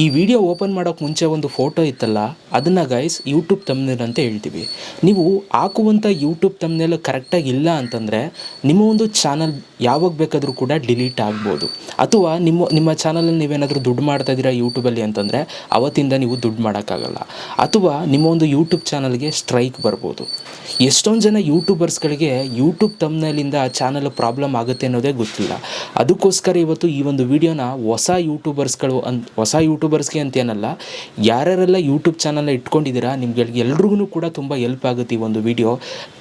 ಈ video open ಮಾಡೋಕ್ಕೆ ಮುಂಚೆ ಒಂದು ಫೋಟೋ ಇತ್ತಲ್ಲ, ಅದನ್ನು ಗೈಸ್ ಯೂಟ್ಯೂಬ್ ತಮ್ನೇಲ್ ಅಂತ ಹೇಳ್ತೀವಿ. ನೀವು ಹಾಕುವಂಥ ಯೂಟ್ಯೂಬ್ ತಮ್ನೇಲ್ ಕರೆಕ್ಟಾಗಿ ಇಲ್ಲ ಅಂತಂದರೆ, ನಿಮ್ಮ ಒಂದು ಚಾನಲ್ ಯಾವಾಗ ಬೇಕಾದರೂ ಕೂಡ ಡಿಲೀಟ್ ಆಗ್ಬೋದು. ಅಥವಾ ನಿಮ್ಮ ನಿಮ್ಮ ಚಾನಲಲ್ಲಿ ನೀವೇನಾದರೂ ದುಡ್ಡು ಮಾಡ್ತಾ ಇದ್ದೀರಾ ಯೂಟ್ಯೂಬಲ್ಲಿ ಅಂತಂದರೆ, ಅವತ್ತಿಂದ ನೀವು ದುಡ್ಡು ಮಾಡೋಕ್ಕಾಗಲ್ಲ. ಅಥವಾ ನಿಮ್ಮ ಒಂದು ಯೂಟ್ಯೂಬ್ ಚಾನಲ್ಗೆ ಸ್ಟ್ರೈಕ್ ಬರ್ಬೋದು. ಎಷ್ಟೊಂದು ಜನ ಯೂಟ್ಯೂಬರ್ಸ್ಗಳಿಗೆ ಯೂಟ್ಯೂಬ್ ತಮ್ನಲ್ಲಿಂದ ಚಾನಲ್ ಪ್ರಾಬ್ಲಮ್ ಆಗುತ್ತೆ ಅನ್ನೋದೇ ಗೊತ್ತಿಲ್ಲ. ಅದಕ್ಕೋಸ್ಕರ ಇವತ್ತು ಈ ಒಂದು ವಿಡಿಯೋನ ಹೊಸ ಯೂಟ್ಯೂಬರ್ಸ್ಗಳು ಅನ್, ಹೊಸ ಯೂಟ್ಯೂಬರ್ಸ್ಗೆ ಅಂತೇನಲ್ಲ, ಯಾರ್ಯಾರೆಲ್ಲ ಯೂಟ್ಯೂಬ್ ಚಾನಲ್ನ ಇಟ್ಕೊಂಡಿದ್ದೀರಾ ನಿಮ್ಗೆ ಎಲ್ರಿಗೂ ಕೂಡ ತುಂಬ ಹೆಲ್ಪ್ ಆಗುತ್ತೆ ಈ ಒಂದು ವಿಡಿಯೋ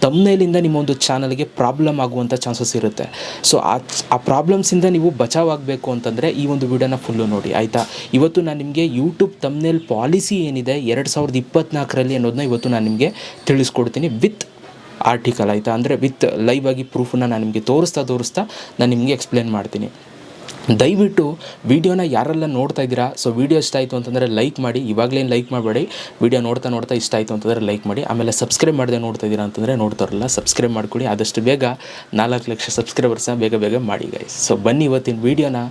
ತಮ್ಮನೇಲಿಂದ ನಿಮ್ಮ ಒಂದು ಚಾನಲ್ಗೆ ಪ್ರಾಬ್ಲಮ್ ಆಗುವಂಥ ಚಾನ್ಸಸ್ ಇರುತ್ತೆ. ಸೊ ಆ ಆ ಪ್ರಾಬ್ಲಮ್ಸಿಂದ ನೀವು ಬಚಾವಾಗಬೇಕು ಅಂತಂದರೆ ಈ ಒಂದು ವಿಡಿಯೋನ ಫುಲ್ಲು ನೋಡಿ, ಆಯಿತಾ? ಇವತ್ತು ನಾನು ನಿಮಗೆ ಯೂಟ್ಯೂಬ್ ತಮ್ಮನೇಲ್ ಪಾಲಿಸಿ ಏನಿದೆ ಎರಡು ಸಾವಿರದ ಇಪ್ಪತ್ನಾಲ್ಕರಲ್ಲಿ ಅನ್ನೋದನ್ನ ಇವತ್ತು ನಾನು ನಿಮಗೆ ತಿಳಿಸ್ಕೊಡ್ತೀನಿ ವಿತ್ ಆರ್ಟಿಕಲ್ ಆಯಿತಾ? ಅಂದರೆ ವಿತ್ ಲೈವ್ ಆಗಿ ಪ್ರೂಫನ್ನ ನಾನು ನಿಮಗೆ ತೋರಿಸ್ತಾ ತೋರಿಸ್ತಾ ನಾನು ನಿಮಗೆ ಎಕ್ಸ್ಪ್ಲೇನ್ ಮಾಡ್ತೀನಿ. ದಯವಿಟ್ಟು ವೀಡಿಯೋನ ಯಾರೆಲ್ಲ ನೋಡ್ತಾ ಇದ್ದೀರಾ? ಸೊ ವಿಡಿಯೋ ಇಷ್ಟ ಆಯಿತು ಅಂತಂದರೆ ಲೈಕ್ ಮಾಡಿ. ಇವಾಗಲೇನು ಲೈಕ್ ಮಾಡಬೇಡಿ. ವೀಡಿಯೋ ನೋಡ್ತಾ ನೋಡ್ತಾ ಇಷ್ಟ ಆಯಿತು ಅಂತಂದರೆ ಲೈಕ್ ಮಾಡಿ. ಆಮೇಲೆ ಸಬ್ಸ್ಕ್ರೈಬ್ ಮಾಡದೆ ನೋಡ್ತಾ ಇದ್ದೀರಾ ಅಂತಂದರೆ ನೋಡ್ತಾರಲ್ಲ ಸಬ್ಸ್ಕ್ರೈಬ್ ಮಾಡ್ಕೊಡಿ. ಆದಷ್ಟು ಬೇಗ ನಾಲ್ಕು ಲಕ್ಷ ಸಬ್ಸ್ಕ್ರೈಬರ್ಸ್ನ ಬೇಗ ಬೇಗ ಮಾಡಿ ಗೈಸ್ ಸೊ ಬನ್ನಿ ಇವತ್ತಿನ ವಿಡಿಯೋನ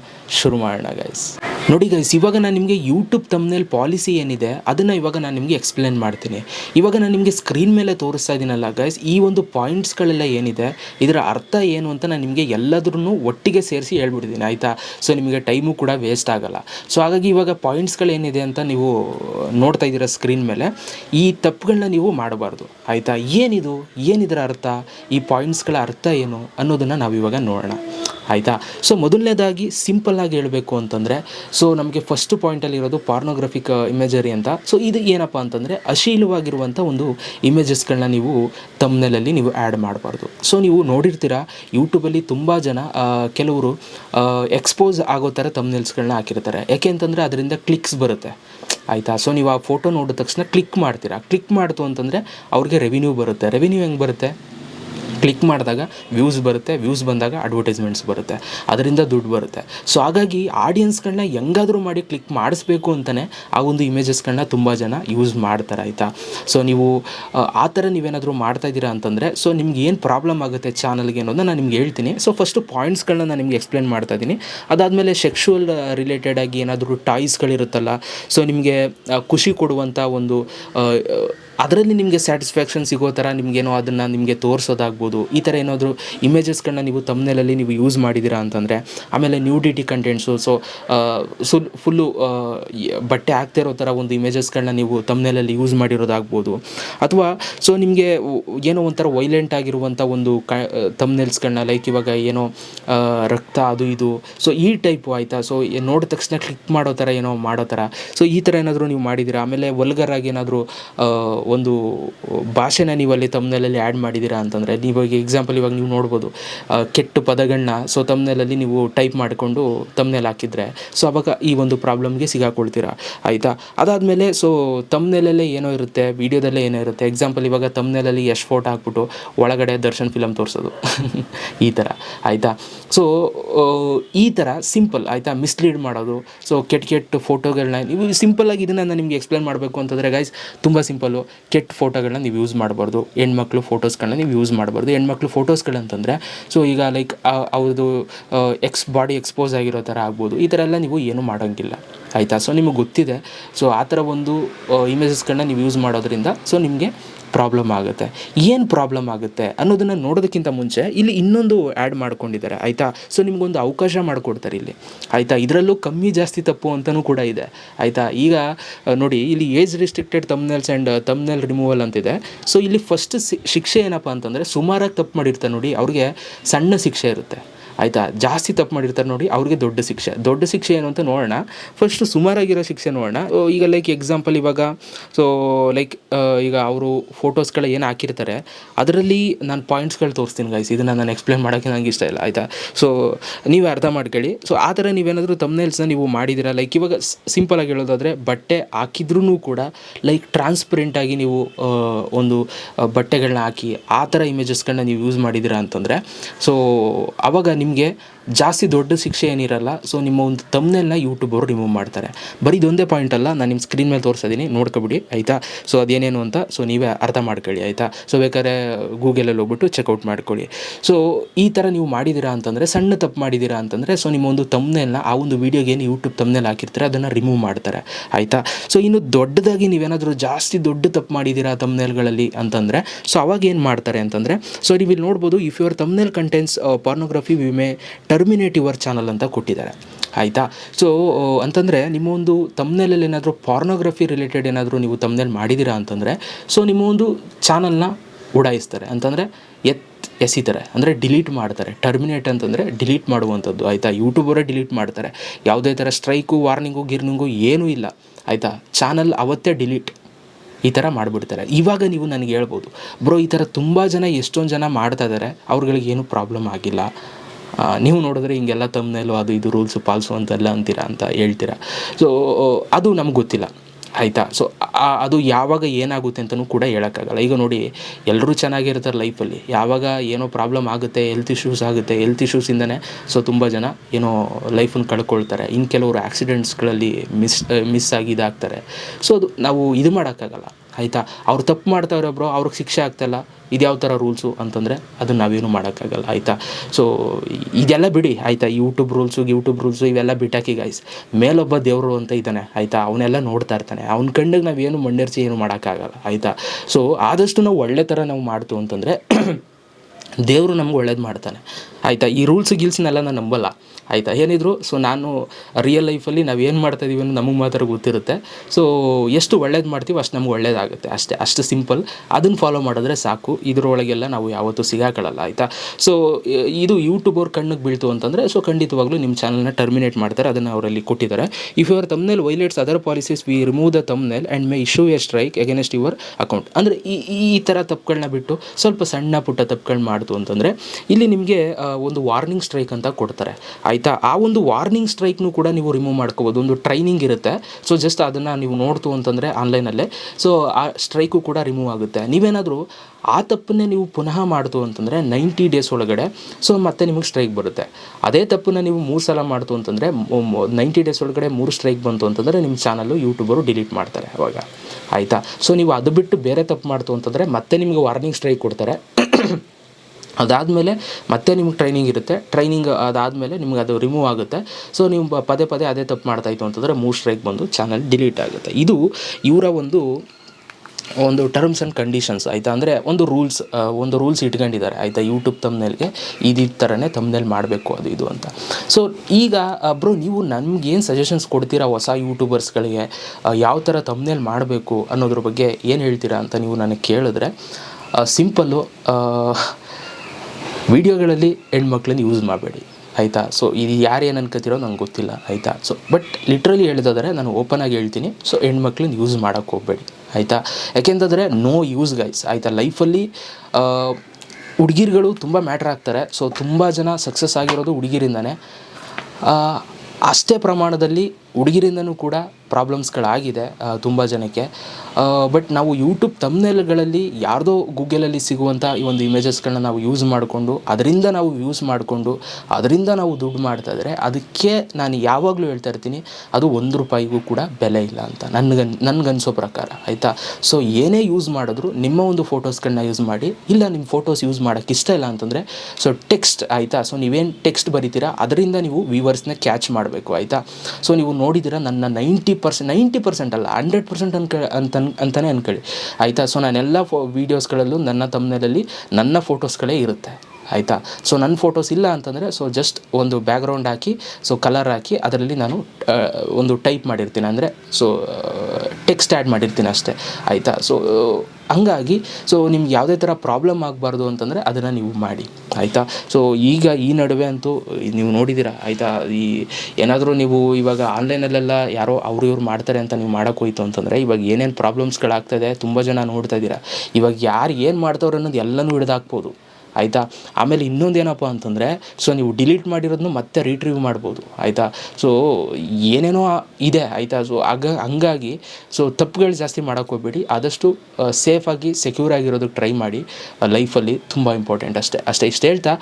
ಶುರು ಮಾಡೋಣ ಗೈಸ್ ನೋಡಿ ಗೈಸ್ ಇವಾಗ ನಾನು ನಿಮಗೆ ಯೂಟ್ಯೂಬ್ ತಮ್ನೇಲ್ ಪಾಲಿಸಿ ಏನಿದೆ, ಅದನ್ನು ಇವಾಗ ನಾನು ನಿಮಗೆ ಎಕ್ಸ್ಪ್ಲೇನ್ ಮಾಡ್ತೀನಿ. ಇವಾಗ ನಾನು ನಿಮಗೆ ಸ್ಕ್ರೀನ್ ಮೇಲೆ ತೋರಿಸ್ತಾ ಇದ್ದೀನಲ್ಲ ಗೈಸ್ ಈ ಒಂದು ಪಾಯಿಂಟ್ಸ್ಗಳೆಲ್ಲ ಏನಿದೆ, ಇದರ ಅರ್ಥ ಏನು ಅಂತ ನಾನು ನಿಮಗೆ ಎಲ್ಲದ್ರೂ ಒಟ್ಟಿಗೆ ಸೇರಿಸಿ ಹೇಳ್ಬಿಡ್ತೀನಿ ಆಯಿತಾ? ಸೊ ನಿಮಗೆ ಟೈಮು ಕೂಡ ವೇಸ್ಟ್ ಆಗಲ್ಲ. ಸೊ ಹಾಗಾಗಿ ಇವಾಗ ಪಾಯಿಂಟ್ಸ್ಗಳೇನಿದೆ ಅಂತ ನೀವು ನೋಡ್ತಾ ಇದ್ದೀರ ಸ್ಕ್ರೀನ್ ಮೇಲೆ, ಈ ತಪ್ಪುಗಳನ್ನ ನೀವು ಮಾಡಬಾರ್ದು, ಆಯಿತಾ? ಏನಿದು? ಏನಿದರ ಅರ್ಥ? ಈ ಪಾಯಿಂಟ್ಸ್ಗಳ ಅರ್ಥ ಏನು ಅನ್ನೋದನ್ನು ನಾವು ಇವಾಗ ನೋಡೋಣ, ಆಯಿತಾ? ಸೊ ಮೊದಲನೇದಾಗಿ ಸಿಂಪಲ್ಲಾಗಿ ಹೇಳಬೇಕು ಅಂತಂದರೆ ಸೊ ನಮಗೆ ಫಸ್ಟ್ ಪಾಯಿಂಟಲ್ಲಿರೋದು ಪಾರ್ನೋಗ್ರಫಿಕ್ ಇಮೇಜರಿ ಅಂತ. ಸೊ ಇದು ಏನಪ್ಪ ಅಂತಂದರೆ ಅಶೀಲವಾಗಿರುವಂಥ ಒಂದು ಇಮೇಜಸ್ಗಳನ್ನ ನೀವು ತಮ್ನೆಲಲ್ಲಿ ನೀವು ಆ್ಯಡ್ ಮಾಡಬಾರ್ದು. ಸೊ ನೀವು ನೋಡಿರ್ತೀರ ಯೂಟ್ಯೂಬಲ್ಲಿ ತುಂಬ ಜನ ಕೆಲವರು ಎಕ್ಸ್ಪೋಸ್ ಆಗೋ ಥರ ತಮ್ನೆಲ್ಸ್ಗಳನ್ನ ಹಾಕಿರ್ತಾರೆ. ಯಾಕೆ ಅಂತಂದರೆ ಅದರಿಂದ ಕ್ಲಿಕ್ಸ್ ಬರುತ್ತೆ. ಆಯಿತಾ? ಸೊ ನೀವು ಆ ಫೋಟೋ ನೋಡಿದ ತಕ್ಷಣ ಕ್ಲಿಕ್ ಮಾಡ್ತೀರಾ. ಕ್ಲಿಕ್ ಮಾಡ್ತು ಅಂತಂದರೆ ಅವ್ರಿಗೆ ರೆವಿನ್ಯೂ ಬರುತ್ತೆ. ರೆವಿನ್ಯೂ ಹೆಂಗೆ ಬರುತ್ತೆ? ಕ್ಲಿಕ್ ಮಾಡಿದಾಗ ವ್ಯೂಸ್ ಬರುತ್ತೆ ವ್ಯೂಸ್ ಬಂದಾಗ ಅಡ್ವರ್ಟೈಸ್ಮೆಂಟ್ಸ್ ಬರುತ್ತೆ ಅದರಿಂದ ದುಡ್ಡು ಬರುತ್ತೆ. ಸೊ ಹಾಗಾಗಿ ಆಡಿಯನ್ಸ್ಗಳನ್ನ ಹೆಂಗಾದರೂ ಮಾಡಿ ಕ್ಲಿಕ್ ಮಾಡಿಸ್ಬೇಕು ಅಂತಲೇ ಆ ಒಂದು ಇಮೇಜಸ್ಗಳನ್ನ ತುಂಬ ಜನ ಯೂಸ್ ಮಾಡ್ತಾರೆ ಆಯಿತಾ? ಸೊ ನೀವು ಆ, ಥರ ನೀವೇನಾದರೂ ಮಾಡ್ತಾ ಇದ್ದೀರಾ ಅಂತಂದರೆ ಸೊ ನಿಮ್ಗೆ ಏನು ಪ್ರಾಬ್ಲಮ್ ಆಗುತ್ತೆ ಚಾನಲ್ಗೆ ಅನ್ನೋದನ್ನ ನಾನು ನಿಮ್ಗೆ ಹೇಳ್ತೀನಿ. ಸೊ ಫಸ್ಟು ಪಾಯಿಂಟ್ಸ್ಗಳನ್ನ ನಾನು ನಿಮ್ಗೆ ಎಕ್ಸ್ಪ್ಲೇನ್ ಮಾಡ್ತಾ ಇದ್ದೀನಿ. ಅದಾದಮೇಲೆ ಸೆಕ್ಷುವಲ್ ರಿಲೇಟೆಡ್ ಆಗಿ ಏನಾದರೂ ಟಾಯ್ಸ್ಗಳಿರುತ್ತಲ್ಲ ಸೊ ನಿಮಗೆ ಖುಷಿ ಕೊಡುವಂಥ ಒಂದು ಅದರಲ್ಲಿ ನಿಮಗೆ ಸ್ಯಾಟಿಸ್ಫ್ಯಾಕ್ಷನ್ ಸಿಗೋ ಥರ ನಿಮಗೇನೋ ಅದನ್ನು ನಿಮಗೆ ತೋರಿಸೋದಾಗ್ಬೋದು. ಈ ಥರ ಏನಾದರೂ ಇಮೇಜಸ್ಗಳನ್ನ ನೀವು ತಮ್ನೆಲಲ್ಲಿ ನೀವು ಯೂಸ್ ಮಾಡಿದ್ದೀರಾ ಅಂತಂದರೆ, ಆಮೇಲೆ ನ್ಯೂಡಿಟಿ ಕಂಟೆಂಟ್ಸು ಸೊ ಸುಲ್ ಫುಲ್ಲು ಬಟ್ಟೆ ಆಗ್ತಾ ಥರ ಒಂದು ಇಮೇಜಸ್ಗಳನ್ನ ನೀವು ತಮ್ನೆಲಲ್ಲಿ ಯೂಸ್ ಮಾಡಿರೋದಾಗ್ಬೋದು. ಅಥವಾ ಸೊ ನಿಮಗೆ ಏನೋ ಒಂಥರ ವೈಲೆಂಟ್ ಆಗಿರುವಂಥ ಒಂದು ಕ ತಮ್ನೆಲ್ಸ್ಗಳನ್ನ ಲೈಕ್ ಇವಾಗ ಏನೋ ರಕ್ತ ಅದು ಇದು ಸೊ ಈ ಟೈಪು ಆಯಿತಾ? ಸೊ ನೋಡಿದ ತಕ್ಷಣ ಕ್ಲಿಕ್ ಮಾಡೋ ಥರ ಏನೋ ಮಾಡೋ ಥರ ಸೊ ಈ ಥರ ಏನಾದರೂ ನೀವು ಮಾಡಿದ್ದೀರಾ ಆಮೇಲೆ ವಲ್ಗರಾಗಿ ಏನಾದರೂ ಒಂದು ಭಾಷೆನ ನೀವು ಅಲ್ಲಿ ತಮ್ನೆಲಲ್ಲಿ ಆ್ಯಡ್ ಮಾಡಿದ್ದೀರಾ ಅಂತಂದರೆ, ನೀವು ಈಗ ಎಕ್ಸಾಂಪಲ್ ಇವಾಗ ನೀವು ನೋಡ್ಬೋದು ಕೆಟ್ಟ ಪದಗಳನ್ನ ಸೊ ತಮ್ನೆಲಲ್ಲಿ ನೀವು ಟೈಪ್ ಮಾಡಿಕೊಂಡು ತಮ್ನೆಲ್ ಹಾಕಿದರೆ ಸೊ ಅವಾಗ ಈ ಒಂದು ಪ್ರಾಬ್ಲಮ್ಗೆ ಸಿಗಾಕೊಳ್ತೀರಾ? ಆಯಿತಾ? ಅದಾದಮೇಲೆ ಸೊ ತಮ್ನೆಲಲ್ಲೇ ಏನೋ ಇರುತ್ತೆ, ವೀಡಿಯೋದಲ್ಲೇ ಏನೋ ಇರುತ್ತೆ ಎಕ್ಸಾಂಪಲ್ ಇವಾಗ ತಮ್ನೆಲಲ್ಲಿ ಎಷ್ಟು ಫೋಟೋ ಹಾಕ್ಬಿಟ್ಟು ಒಳಗಡೆ ದರ್ಶನ್ ಫಿಲಮ್ ತೋರಿಸೋದು. ಈ ಥರ ಆಯಿತಾ? ಸೊ ಈ ಥರ ಸಿಂಪಲ್ ಆಯಿತಾ? ಮಿಸ್ಲೀಡ್ ಮಾಡೋದು ಸೊ ಕೆಟ್ಟ ಕೆಟ್ಟ ಫೋಟೋಗಳನ್ನ ನೀವು ಸಿಂಪಲ್ಲಾಗಿ ಇದನ್ನು ನಾನು ನಿಮಗೆ ಎಕ್ಸ್ಪ್ಲೇನ್ ಮಾಡಬೇಕು ಅಂತಂದರೆ ಗೈಸ್ ತುಂಬ ಸಿಂಪಲ್ಲು ಕೆಟ್ಟ ಫೋಟೋಗಳನ್ನ ನೀವು ಯೂಸ್ ಮಾಡಬಾರ್ದು. ಹೆಣ್ಮಕ್ಳು ಫೋಟೋಸ್ಗಳನ್ನ ನೀವು ಯೂಸ್ ಮಾಡಬಾರ್ದು. ಹೆಣ್ಮಕ್ಳು ಫೋಟೋಸ್ಗಳಂತಂದರೆ ಸೊ ಈಗ ಲೈಕ್ ಅವ್ರದ್ದು ಎಕ್ಸ್ ಬಾಡಿ ಎಕ್ಸ್ಪೋಸ್ ಆಗಿರೋ ಥರ ಆಗ್ಬೋದು. ಈ ಥರ ಎಲ್ಲ ನೀವು ಏನೂ ಮಾಡೋಂಗಿಲ್ಲ. ಆಯಿತಾ? ಸೊ ನಿಮಗೆ ಗೊತ್ತಿದೆ. ಸೊ ಆ ಥರ ಒಂದು ಇಮೇಜಸ್ಗಳನ್ನ ನೀವು ಯೂಸ್ ಮಾಡೋದ್ರಿಂದ ಸೊ ನಿಮಗೆ ಪ್ರಾಬ್ಲಮ್ ಆಗುತ್ತೆ. ಏನು ಪ್ರಾಬ್ಲಮ್ ಆಗುತ್ತೆ ಅನ್ನೋದನ್ನು ನೋಡೋದಕ್ಕಿಂತ ಮುಂಚೆ ಇಲ್ಲಿ ಇನ್ನೊಂದು ಆ್ಯಡ್ ಮಾಡ್ಕೊಂಡಿದ್ದಾರೆ, ಆಯಿತಾ? ಸೊ ನಿಮಗೊಂದು ಅವಕಾಶ ಮಾಡಿಕೊಡ್ತಾರೆ ಇಲ್ಲಿ. ಆಯಿತಾ? ಇದರಲ್ಲೂ ಕಮ್ಮಿ ಜಾಸ್ತಿ ತಪ್ಪು ಅಂತಲೂ ಕೂಡ ಇದೆ, ಆಯಿತಾ? ಈಗ ನೋಡಿ, ಇಲ್ಲಿ age restricted thumbnails and thumbnail removal ಅಂತಿದೆ. ಸೊ ಇಲ್ಲಿ ಫಸ್ಟ್ ಶಿಕ್ಷೆ ಏನಪ್ಪ ಅಂತಂದರೆ ಸುಮಾರಾಗಿ ತಪ್ಪು ಮಾಡಿರ್ತಾರೆ ನೋಡಿ, ಅವ್ರಿಗೆ ಸಣ್ಣ ಶಿಕ್ಷೆ ಇರುತ್ತೆ. ಆಯಿತಾ? ಜಾಸ್ತಿ ತಪ್ಪು ಮಾಡಿರ್ತಾರೆ ನೋಡಿ, ಅವ್ರಿಗೆ ದೊಡ್ಡ ಶಿಕ್ಷೆ. ದೊಡ್ಡ ಶಿಕ್ಷೆ ಏನು ಅಂತ ನೋಡೋಣ. ಫಸ್ಟ್ ಸುಮಾರಾಗಿರೋ ಶಿಕ್ಷೆ ನೋಡೋಣ. ಈಗ ಲೈಕ್ ಎಕ್ಸಾಂಪಲ್ ಇವಾಗ ಸೊ ಲೈಕ್ ಈಗ ಅವರು ಫೋಟೋಸ್ಗಳು ಏನು ಹಾಕಿರ್ತಾರೆ, ಅದರಲ್ಲಿ ನಾನು ಪಾಯಿಂಟ್ಸ್ಗಳು ತೋರಿಸ್ತೀನಿ ಗೈಸ್ ಇದನ್ನು ನಾನು ಎಕ್ಸ್ಪ್ಲೇನ್ ಮಾಡೋಕ್ಕೆ ನನಗೆ ಇಷ್ಟ ಇಲ್ಲ, ಆಯಿತಾ? ಸೊ ನೀವು ಅರ್ಥ ಮಾಡ್ಕೊಳ್ಳಿ. ಸೊ ಆ ಥರ ನೀವೇನಾದರೂ ತಮ್ನೇಲ್ಸ್ನ ನೀವು ಮಾಡಿದ್ದೀರಾ? ಲೈಕ್ ಇವಾಗ ಸಿಂಪಲಾಗಿ ಹೇಳೋದಾದರೆ, ಬಟ್ಟೆ ಹಾಕಿದ್ರೂ ಕೂಡ ಲೈಕ್ ಟ್ರಾನ್ಸ್ಪರೆಂಟಾಗಿ ನೀವು ಒಂದು ಬಟ್ಟೆಗಳನ್ನ ಹಾಕಿ, ಆ ಥರ ಇಮೇಜಸ್ಗಳನ್ನ ನೀವು ಯೂಸ್ ಮಾಡಿದ್ದೀರಾ ಅಂತಂದರೆ ಸೊ ಅವಾಗ ನಿಮಗೆ ಜಾಸ್ತಿ ದೊಡ್ಡ ಶಿಕ್ಷೆ ಏನಿರಲ್ಲ ಸೊ ನಿಮ್ಮ ಒಂದು ತಮ್ಮನೆಲ್ಲ ಯೂಟ್ಯೂಬ್ ಅವರು ರಿಮೂವ್ ಮಾಡ್ತಾರೆ. ಬರೀ ಇದೊಂದೇ ಪಾಯಿಂಟ್ ಅಲ್ಲ, ನಾನು ನಿಮ್ಮ ಸ್ಕ್ರೀನ್ ಮೇಲೆ ತೋರಿಸಿದ್ದೀನಿ ನೋಡ್ಕೊಬಿಡಿ, ಆಯಿತಾ? ಸೊ ಅದೇನೇನು ಅಂತ ಸೊ ನೀವೇ ಅರ್ಥ ಮಾಡ್ಕೊಳ್ಳಿ, ಆಯಿತಾ? ಸೊ ಬೇಕಾದ್ರೆ ಗೂಗಲಲ್ಲಿ ಹೋಗ್ಬಿಟ್ಟು ಚೆಕ್ಔಟ್ ಮಾಡ್ಕೊಳ್ಳಿ. ಸೊ ಈ ಥರ ನೀವು ಮಾಡಿದ್ದೀರಾ ಅಂತಂದರೆ, ಸಣ್ಣ ತಪ್ಪು ಮಾಡಿದ್ದೀರಾ ಅಂತಂದರೆ ಸೊ ನಿಮ್ಮ ಒಂದು ತಮ್ಮನೆಲ್ಲ ಆ ಒಂದು ವೀಡಿಯೋಗೆ ಏನು ಯೂಟ್ಯೂಬ್ ತಮ್ಮನೆಲ್ಲ ಹಾಕಿರ್ತಾರೆ, ಅದನ್ನು ರಿಮೂವ್ ಮಾಡ್ತಾರೆ, ಆಯಿತಾ? ಸೊ ಇನ್ನು ದೊಡ್ಡದಾಗಿ ನೀವೇನಾದರೂ ಜಾಸ್ತಿ ದೊಡ್ಡ ತಪ್ಪು ಮಾಡಿದ್ದೀರಾ ತಮ್ಮನೆಲ್ಗಳಲ್ಲಿ ಅಂತಂದರೆ ಸೊ ಅವಾಗ ಏನು ಮಾಡ್ತಾರೆ ಅಂತಂದರೆ ಸೊ ನೀವು ಇಲ್ಲಿ ನೋಡ್ಬೋದು if your thumbnail contents pornography we may terminate your channel ಅಂತ ಕೊಟ್ಟಿದ್ದಾರೆ. ಆಯಿತಾ? ಸೊ ಅಂತಂದರೆ ನಿಮ್ಮ ಒಂದು ತಮ್ನೆಲಲ್ಲಿ ಏನಾದರೂ ಪಾರ್ನೋಗ್ರಫಿ ರಿಲೇಟೆಡ್ ಏನಾದರೂ ನೀವು ತಮ್ಮನೇಲಿ ಮಾಡಿದ್ದೀರಾ ಅಂತಂದರೆ ಸೊ ನಿಮ್ಮ ಒಂದು ಚಾನಲ್ನ ಉಡಾಯಿಸ್ತಾರೆ. ಅಂತಂದರೆ, ಎತ್, ಎಸಿತಾರೆ. ಅಂದರೆ ಡಿಲೀಟ್ ಮಾಡ್ತಾರೆ. ಟರ್ಮಿನೇಟ್ ಅಂತಂದರೆ ಡಿಲೀಟ್ ಮಾಡುವಂಥದ್ದು. ಆಯಿತಾ? ಯೂಟ್ಯೂಬರೇ ಡಿಲೀಟ್ ಮಾಡ್ತಾರೆ. ಯಾವುದೇ ಥರ ಸ್ಟ್ರೈಕು ವಾರ್ನಿಂಗು ಗಿರ್ನಿಂಗು ಏನೂ ಇಲ್ಲ. ಆಯಿತಾ? ಚಾನಲ್ ಅವತ್ತೇ ಡಿಲೀಟ್ ಈ ಥರ ಮಾಡಿಬಿಡ್ತಾರೆ. ಇವಾಗ ನೀವು ನನಗೆ ಹೇಳ್ಬೋದು, ಬ್ರೋ, ಈ ಥರ ತುಂಬ ಜನ ಎಷ್ಟೊಂದು ಜನ ಮಾಡ್ತಾ ಇದ್ದಾರೆ ಅವ್ರುಗಳಿಗೆ ಏನೂ ಪ್ರಾಬ್ಲಮ್ ಆಗಿಲ್ಲ. ನೀವು ನೋಡಿದ್ರೆ ಹಿಂಗೆಲ್ಲ ತಮ್ಮನೇಲು ಅದು ಇದು ರೂಲ್ಸ್ ಪಾಲ್ಸು ಅಂತೆಲ್ಲ ಅಂತೀರಾ ಅಂತ ಹೇಳ್ತೀರಾ. ಸೊ ಅದು ನಮ್ಗೆ ಗೊತ್ತಿಲ್ಲ. ಆಯಿತಾ? ಸೊ ಅದು ಯಾವಾಗ ಏನಾಗುತ್ತೆ ಅಂತಲೂ ಕೂಡ ಹೇಳೋಕ್ಕಾಗಲ್ಲ. ಈಗ ನೋಡಿ ಎಲ್ಲರೂ ಚೆನ್ನಾಗಿರ್ತಾರೆ ಲೈಫಲ್ಲಿ ಯಾವಾಗ ಏನೋ ಪ್ರಾಬ್ಲಮ್ ಆಗುತ್ತೆ ಹೆಲ್ತ್ ಇಶ್ಯೂಸ್ ಆಗುತ್ತೆ ಹೆಲ್ತ್ ಇಶ್ಯೂಸಿಂದನೇ ಸೊ ತುಂಬ ಜನ ಏನೋ ಲೈಫನ್ನು ಕಳ್ಕೊಳ್ತಾರೆ. ಇನ್ನು ಕೆಲವರು ಆ್ಯಕ್ಸಿಡೆಂಟ್ಸ್ಗಳಲ್ಲಿ ಮಿಸ್ ಮಿಸ್ ಆಗಿ ಇದಾಗ್ತಾರೆ. ಸೊ ಅದು ನಾವು ಇದು ಮಾಡೋಕ್ಕಾಗಲ್ಲ. ಆಯಿತಾ ಅವ್ರು ತಪ್ಪು ಮಾಡ್ತಾವ್ರೆ ಬ್ರೋ, ಅವ್ರಿಗೆ ಶಿಕ್ಷೆ ಆಗ್ತಾಯಿಲ್ಲ ಇದು ಯಾವ ಥರ ರೂಲ್ಸು ಅಂತಂದರೆ ಅದನ್ನು ನಾವೇನು ಮಾಡೋಕ್ಕಾಗಲ್ಲ, ಆಯಿತಾ? ಸೊ ಇದೆಲ್ಲ ಬಿಡಿ, ಆಯಿತಾ? ಯೂಟ್ಯೂಬ್ ರೂಲ್ಸು ಯೂಟ್ಯೂಬ್ ರೂಲ್ಸು ಇವೆಲ್ಲ ಬಿಟ್ಟಾಕಿ ಗಾಯ್ಸ್ ಮೇಲೊಬ್ಬ ದೇವರು ಅಂತ ಇದ್ದಾನೆ, ಆಯಿತಾ? ಅವನ್ನೆಲ್ಲ ನೋಡ್ತಾ ಇರ್ತಾನೆ. ಅವ್ನ ಕಂಡಿಗೆ ನಾವೇನು ಮಣ್ಣೆರ್ಚಿ ಏನು ಮಾಡೋಕ್ಕಾಗಲ್ಲ, ಆಯಿತಾ? ಸೊ ಆದಷ್ಟು ನಾವು ಒಳ್ಳೆ ಥರ ನಾವು ಮಾಡ್ತು ಅಂತಂದರೆ ದೇವರು ನಮ್ಗೆ ಒಳ್ಳೇದು ಮಾಡ್ತಾನೆ. ಆಯಿತಾ? ಈ ರೂಲ್ಸ್ ಗೀಲ್ಸ್ನೆಲ್ಲ ನಾನು ನಂಬಲ್ಲ. ಆಯಿತಾ? ಏನಿದ್ರು ಸೊ ನಾನು ರಿಯಲ್ ಲೈಫಲ್ಲಿ ನಾವು ಏನು ಮಾಡ್ತಾ ಇದೀವಿ ಅನ್ನೋ ನಮಗೆ ಮಾತ್ರ ಗೊತ್ತಿರುತ್ತೆ. ಸೊ ಎಷ್ಟು ಒಳ್ಳೇದು ಮಾಡ್ತೀವಿ ಅಷ್ಟು ನಮ್ಗೆ ಒಳ್ಳೇದಾಗುತ್ತೆ. ಅಷ್ಟೇ, ಅಷ್ಟು ಸಿಂಪಲ್ ಅದನ್ನು ಫಾಲೋ ಮಾಡಿದ್ರೆ ಸಾಕು. ಇದರೊಳಗೆಲ್ಲ ನಾವು ಯಾವತ್ತೂ ಸಿಗಾಕೊಳ್ಳಲ್ಲ ಆಯಿತಾ? ಸೊ ಇದು ಯೂಟ್ಯೂಬರ್ ಕಣ್ಣಿಗೆ ಬೀಳ್ತು ಅಂತಂದರೆ ಸೊ ಖಂಡಿತವಾಗ್ಲೂ ನಿಮ್ಮ ಚಾನಲ್ನ ಟರ್ಮಿನೇಟ್ ಮಾಡ್ತಾರೆ. ಅದನ್ನು ಅವರಲ್ಲಿ ಕೊಟ್ಟಿದ್ದಾರೆ. If your thumbnail violates other policies we remove the thumbnail and may issue a strike against your account ಅಂದರೆ ಈ ಈ ಥರ ತಪ್ಪುಗಳನ್ನ ಬಿಟ್ಟು ಸ್ವಲ್ಪ ಸಣ್ಣ ಪುಟ್ಟ ತಪ್ಪುಗಳನ್ನ ಮಾಡ್ತು ಅಂತಂದರೆ ಇಲ್ಲಿ ನಿಮಗೆ ಒಂದು ವಾರ್ನಿಂಗ್ ಸ್ಟ್ರೈಕ್ ಅಂತ ಕೊಡ್ತಾರೆ. ಆಯಿತಾ? ಆ ಒಂದು ವಾರ್ನಿಂಗ್ ಸ್ಟ್ರೈಕ್ನು ಕೂಡ ನೀವು ರಿಮೂವ್ ಮಾಡ್ಕೋಬೋದು. ಒಂದು ಟ್ರೈನಿಂಗ್ ಇರುತ್ತೆ. ಸೊ ಜಸ್ಟ್ ಅದನ್ನು ನೀವು ನೋಡ್ತು ಅಂತಂದರೆ ಆನ್ಲೈನಲ್ಲೇ ಸೊ ಆ ಸ್ಟ್ರೈಕು ಕೂಡ ರಿಮೂವ್ ಆಗುತ್ತೆ. ನೀವೇನಾದರೂ ಆ ತಪ್ಪನ್ನೇ ನೀವು ಪುನಃ ಮಾಡ್ತು ಅಂತಂದರೆ ನೈಂಟಿ ಡೇಸ್ ಒಳಗಡೆ ಸೊ ಮತ್ತೆ ನಿಮಗೆ ಸ್ಟ್ರೈಕ್ ಬರುತ್ತೆ. ಅದೇ ತಪ್ಪನ್ನ ನೀವು ಮೂರು ಸಲ ಮಾಡ್ತು ಅಂತಂದರೆ ನೈಂಟಿ ಡೇಸ್ ಒಳಗಡೆ ಮೂರು ಸ್ಟ್ರೈಕ್ ಬಂತು ಅಂತಂದರೆ ನಿಮ್ಮ ಚಾನಲ್ಲು ಯೂಟ್ಯೂಬರು ಡಿಲೀಟ್ ಮಾಡ್ತಾರೆ ಅವಾಗ. ಆಯಿತಾ? ಸೊ ನೀವು ಅದು ಬಿಟ್ಟು ಬೇರೆ ತಪ್ಪು ಮಾಡ್ತು ಅಂತಂದರೆ ಮತ್ತೆ ನಿಮಗೆ ವಾರ್ನಿಂಗ್ ಸ್ಟ್ರೈಕ್ ಕೊಡ್ತಾರೆ. ಅದಾದಮೇಲೆ ಮತ್ತೆ ನಿಮ್ಗೆ ಟ್ರೈನಿಂಗ್ ಇರುತ್ತೆ. ಟ್ರೈನಿಂಗ್ ಅದಾದಮೇಲೆ ನಿಮ್ಗೆ ಅದು ರಿಮೂವ್ ಆಗುತ್ತೆ. ಸೊ ನೀವು ಪದೇ ಪದೇ ಅದೇ ತಪ್ಪು ಮಾಡ್ತಾಯಿತ್ತು ಅಂತಂದರೆ ಮೂರು ಸ್ಟ್ರೈಕ್ ಬಂದು ಚಾನಲ್ ಡಿಲೀಟ್ ಆಗುತ್ತೆ. ಇದು ಇವರ ಒಂದು ಒಂದು ಟರ್ಮ್ಸ್ ಆ್ಯಂಡ್ ಕಂಡೀಷನ್ಸ್ ಆಯಿತಾ? ಅಂದರೆ ಒಂದು ರೂಲ್ಸ್ ಒಂದು ರೂಲ್ಸ್ ಇಟ್ಕೊಂಡಿದ್ದಾರೆ. ಆಯಿತಾ? ಯೂಟ್ಯೂಬ್ ತಮ್ನೇಲ್ಗೆ ಇದು ಥರನೇ ತಮ್ಮನೇಲಿ ಮಾಡಬೇಕು ಅದು ಇದು ಅಂತ. ಸೊ ಈಗ ಬ್ರೋ ನೀವು ನಮಗೇನು ಸಜೆಷನ್ಸ್ ಕೊಡ್ತೀರಾ ಹೊಸ ಯೂಟ್ಯೂಬರ್ಸ್ಗಳಿಗೆ ಯಾವ ಥರ ತಮ್ಮನೇಲಿ ಮಾಡಬೇಕು ಅನ್ನೋದ್ರ ಬಗ್ಗೆ ಏನು ಹೇಳ್ತೀರಾ ಅಂತ ನೀವು ನನಗೆ ಕೇಳಿದ್ರೆ ಸಿಂಪಲ್ಲು ವಿಡಿಯೋಗಳಲ್ಲಿ ಹೆಣ್ಮಕ್ಳನ್ನ ಯೂಸ್ ಮಾಡಬೇಡಿ. ಆಯಿತಾ? ಸೊ ಇದು ಯಾರು ಏನು ಅನ್ಕೋತಿರೋ ನಂಗೆ ಗೊತ್ತಿಲ್ಲ, ಆಯಿತಾ? ಸೊ ಬಟ್ ಲಿಟ್ರಲಿ ಹೇಳೋದಾದರೆ ನಾನು ಓಪನ್ ಆಗಿ ಹೇಳ್ತೀನಿ. ಸೊ ಹೆಣ್ಮಕ್ಳನ್ನ ಯೂಸ್ ಮಾಡೋಕ್ಕೆ ಹೋಗಬೇಡಿ, ಆಯಿತಾ? ಯಾಕೆಂತಂದರೆ ನೋ ಯೂಸ್ ಗೈಸ್ ಆಯಿತಾ? ಲೈಫಲ್ಲಿ ಹುಡುಗಿರುಗಳು ತುಂಬ ಮ್ಯಾಟ್ರ್ ಆಗ್ತಾರೆ. ಸೊ ತುಂಬ ಜನ ಸಕ್ಸಸ್ ಆಗಿರೋದು ಹುಡುಗಿರಿಂದನೇ. ಅಷ್ಟೇ ಪ್ರಮಾಣದಲ್ಲಿ ಹುಡುಗಿರಿಂದನೂ ಕೂಡ ಪ್ರಾಬ್ಲಮ್ಸ್ಗಳಾಗಿದೆ ತುಂಬ ಜನಕ್ಕೆ. ಬಟ್ ನಾವು ಯೂಟ್ಯೂಬ್ ತಮ್ನೆಲ್ಗಳಲ್ಲಿ ಯಾರ್ದೋ ಗೂಗಲಲ್ಲಿ ಸಿಗುವಂಥ ಈ ಒಂದು ಇಮೇಜಸ್ಗಳನ್ನ ನಾವು ಯೂಸ್ ಮಾಡಿಕೊಂಡು, ಅದರಿಂದ ನಾವು ಯೂಸ್ ಮಾಡಿಕೊಂಡು, ಅದರಿಂದ ನಾವು ದುಡ್ಡು ಮಾಡ್ತಾ ಇದ್ದರೆ ಅದಕ್ಕೆ ನಾನು ಯಾವಾಗಲೂ ಹೇಳ್ತಾ ಇರ್ತೀನಿ, ಅದು ಒಂದು ರೂಪಾಯಿಗೂ ಕೂಡ ಬೆಲೆ ಇಲ್ಲ ಅಂತ. ನನ್ಗನ್, ನನ್ಗನ್ಸೋ ಪ್ರಕಾರ, ಆಯಿತಾ? ಸೊ ಏನೇ ಯೂಸ್ ಮಾಡಿದ್ರು ನಿಮ್ಮ ಒಂದು ಫೋಟೋಸ್ಗಳನ್ನ ಯೂಸ್ ಮಾಡಿ, ಇಲ್ಲ ನಿಮ್ಮ ಫೋಟೋಸ್ ಯೂಸ್ ಮಾಡೋಕ್ಕೆ ಇಷ್ಟ ಇಲ್ಲ ಅಂತಂದರೆ ಸೊ ಟೆಕ್ಸ್ಟ್ ಆಯಿತಾ? ಸೊ ನೀವೇನು ಟೆಕ್ಸ್ಟ್ ಬರಿತೀರಾ, ಅದರಿಂದ ನೀವು ವ್ಯೂವರ್ಸ್ನ ಕ್ಯಾಚ್ ಮಾಡಬೇಕು, ಆಯಿತಾ? ಸೊ ನೀವು ನೋಡಿದಿರ ನನ್ನ ನೈಂಟಿ ಪರ್ಸೆಂಟ್, ನೈಂಟಿ ಪರ್ಸೆಂಟ್ ಅಲ್ಲ, ಹಂಡ್ರೆಡ್ ಪರ್ಸೆಂಟ್ ಅನ್ಕ ಅಂತ ಅಂತಲೇ ಅನ್ಕೊಳ್ಳಿ. ಆಯಿತಾ? ಸೊ ನಾನೆಲ್ಲ ಫೋ ವೀಡಿಯೋಸ್ಗಳಲ್ಲೂ ನನ್ನ ತಮ್ಮನೇಲಲ್ಲಿ ನನ್ನ ಫೋಟೋಸ್ಗಳೇ ಇರುತ್ತೆ. ಆಯಿತಾ? ಸೊ ನನ್ನ ಫೋಟೋಸ್ ಇಲ್ಲ ಅಂತಂದರೆ ಸೊ ಜಸ್ಟ್ ಒಂದು ಬ್ಯಾಕ್ಗ್ರೌಂಡ್ ಹಾಕಿ ಸೊ ಕಲರ್ ಹಾಕಿ, ಅದರಲ್ಲಿ ನಾನು ಒಂದು ಟೈಪ್ ಮಾಡಿರ್ತೀನಿ. ಅಂದರೆ ಸೊ ಟೆಕ್ಸ್ಟ್ ಆ್ಯಡ್ ಮಾಡಿರ್ತೀನಿ ಅಷ್ಟೇ. ಆಯಿತಾ? ಸೊ ಹಂಗಾಗಿ ಸೊ ನಿಮ್ಗೆ ಯಾವುದೇ ಥರ ಪ್ರಾಬ್ಲಮ್ ಆಗಬಾರ್ದು ಅಂತಂದರೆ, ಅದನ್ನು ನೀವು ಮಾಡಿ. ಆಯಿತಾ? ಸೊ ಈಗ ಈ ನಡುವೆ ಅಂತೂ, ನೀವು ನೋಡಿದ್ದೀರಾ ಆಯಿತಾ? ಈ ಏನಾದರೂ ನೀವು ಇವಾಗ ಆನ್ಲೈನಲ್ಲೆಲ್ಲ ಯಾರೋ ಅವ್ರು ಇವ್ರು ಮಾಡ್ತಾರೆ ಅಂತ ನೀವು ಮಾಡೋಕೆ ಹೋಯ್ತು ಅಂತಂದರೆ, ಇವಾಗ ಏನೇನು ಪ್ರಾಬ್ಲಮ್ಸ್ಗಳಾಗ್ತದೆ ತುಂಬ ಜನ ನೋಡ್ತಾ ಇದ್ದೀರಾ. ಇವಾಗ ಯಾರು ಏನು ಮಾಡ್ತವ್ರೆ ಅನ್ನೋದು ಎಲ್ಲನೂ ಹಿಡ್ದಾಕ್ಬೋದು. ಆಯಿತಾ? ಆಮೇಲೆ ಇನ್ನೊಂದು ಏನಪ್ಪ ಅಂತಂದರೆ ಸೊ ನೀವು ಡಿಲೀಟ್ ಮಾಡಿರೋದನ್ನು ಮತ್ತೆ ರೀಟ್ರೀವ್ ಮಾಡ್ಬೋದು, ಆಯಿತಾ? ಸೊ ಏನೇನೋ ಇದೆ, ಆಯಿತಾ? ಸೊ ಆಗ, ಹಂಗಾಗಿ ಸೊ ತಪ್ಪುಗಳು ಜಾಸ್ತಿ ಮಾಡೋಕ್ಕೆ ಹೋಗ್ಬೇಡಿ. ಆದಷ್ಟು ಸೇಫಾಗಿ ಸೆಕ್ಯೂರ್ ಆಗಿರೋದಕ್ಕೆ ಟ್ರೈ ಮಾಡಿ. ಲೈಫಲ್ಲಿ ತುಂಬ ಇಂಪಾರ್ಟೆಂಟ್ ಅಷ್ಟೇ. ಅಷ್ಟೇ, ಇಷ್ಟು ಹೇಳ್ತಾ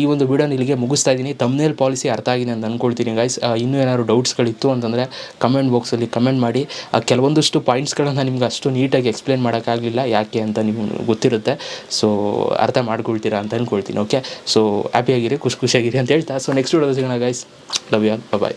ಈ ಒಂದು ವಿಡಿಯೋನ ಇಲ್ಲಿಗೆ ಮುಗಿಸ್ತಾ ಇದ್ದೀನಿ. ತಮ್ಮನೇಲ್ ಪಾಲಿಸಿ ಅರ್ಥ ಆಗಿದೆ ಅಂತ ಅಂದ್ಕೊಳ್ತೀನಿ ಗೈಸ್ ಇನ್ನೂ ಏನಾದ್ರು ಡೌಟ್ಸ್ಗಳಿತ್ತು ಅಂತಂದರೆ ಕಮೆಂಟ್ ಬಾಕ್ಸಲ್ಲಿ ಕಮೆಂಟ್ ಮಾಡಿ. ಕೆಲವೊಂದಷ್ಟು ಕೆಲವೊಂದಿಷ್ಟು ಪಾಯಿಂಟ್ಸ್ಗಳನ್ನು ನಿಮ್ಗೆ ಅಷ್ಟು ನೀಟಾಗಿ ಎಕ್ಸ್ಪ್ಲೇನ್ ಮಾಡೋಕ್ಕಾಗಲಿಲ್ಲ. ಯಾಕೆ ಅಂತ ನಿಮ್ಗೆ ಗೊತ್ತಿರುತ್ತೆ. ಸೊ ಅರ್ಥ ಮಾಡ್ಕೊಳ್ತೀರಾ? ಅಂತ ಅಂದ್ಕೊಳ್ತೀನಿ ಓಕೆ ಸೊ ಹ್ಯಾಪಿಯಾಗಿರಿ ಖುಷಿ ಖುಷಿಯಾಗಿರಿ ಅಂತ ಹೇಳ್ತಾ. ಸೊ ನೆಕ್ಸ್ಟ್ ವಿಡಿಯೋ ಸಿಗೋಣ guys love you all bye